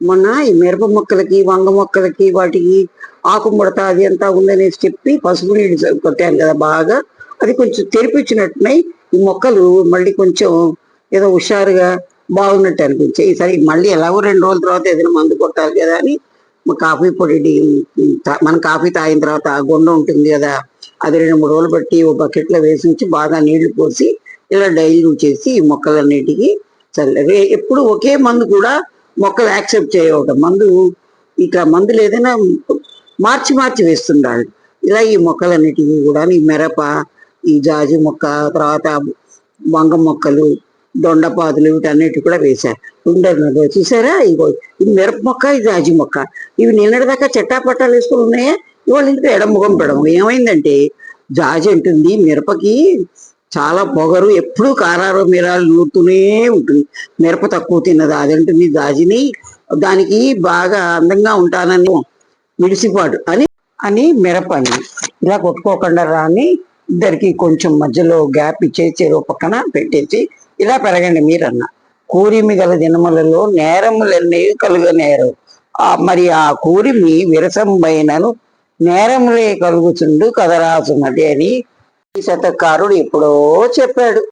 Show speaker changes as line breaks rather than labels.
మొన్న ఈ మిరప మొక్కలకి వంగ మొక్కలకి వాటికి ఆకు ముడత అది అంతా ఉందనేసి చెప్పి పసుపు నీళ్ళు కొట్టాను కదా బాగా. అది కొంచెం తెరిపించినట్టున్నాయి. ఈ మొక్కలు మళ్ళీ కొంచెం ఏదో హుషారుగా బాగున్నట్టు అనిపించాయి ఈసారి మళ్ళీ ఎలాగో రెండు రోజుల తర్వాత ఏదైనా మందు కొట్టాలి కదా అని కాఫీ పొడి మన కాఫీ తాగిన తర్వాత ఆ గుండ ఉంటుంది కదా అది రెండు మూడు రోజులు బట్టి ఓ బకెట్లో వేసి ఉంచి బాగా నీళ్ళు పోసి ఇలా డైల్యూట్ చేసి ఈ మొక్కలన్నిటికీ చల్లవే ఎప్పుడు ఒకే మందు కూడా మొక్కలు యాక్సెప్ట్ చేయవటం. మందు ఇట్లా మందులు ఏదైనా మార్చి మార్చి వేస్తుండాలి. ఇలా ఈ మొక్కలన్నిటికీ కూడా ఈ మిరప ఈ జాజి మొక్క తర్వాత వంగ మొక్కలు దొండపాదులు వీటన్నిటి కూడా వేశారు. ఉండరు చూసారా? ఇగో ఇది మిరప మొక్క ఇది జాజి మొక్క. ఇవి నిన్నటిదాకా చెట్టాపట్టాలు వేసుకుని ఉన్నాయా? ఇవాళ ఇంటికి ఎడముఖం పెడము. ఏమైందంటే జాజి అంటుంది మిరపకి చాలా పొగరు ఎప్పుడూ కారారు మీరాలు నూరుతూనే ఉంటుంది. మిరప తక్కువ తిన్నది అదంటుంది దాజిని దానికి బాగా అందంగా ఉంటానని మిడిసిపాడు అని అని మిరప అని. ఇలా కొట్టుకోకుండా రాని ఇద్దరికి కొంచెం మధ్యలో గ్యాప్ ఇచ్చేసి చెరువు పక్కన పెట్టేసి ఇలా పెరగండి మీరన్న. కూరిమి గల దినములలో నేరములన్నీ కలుగనేరు. నేరం మరి ఆ కూరిమి విరసంబైనను నేరములే కలుగుతుండు కదరాసున్నది అని శతకారుడు ఎప్పుడో చెప్పాడు.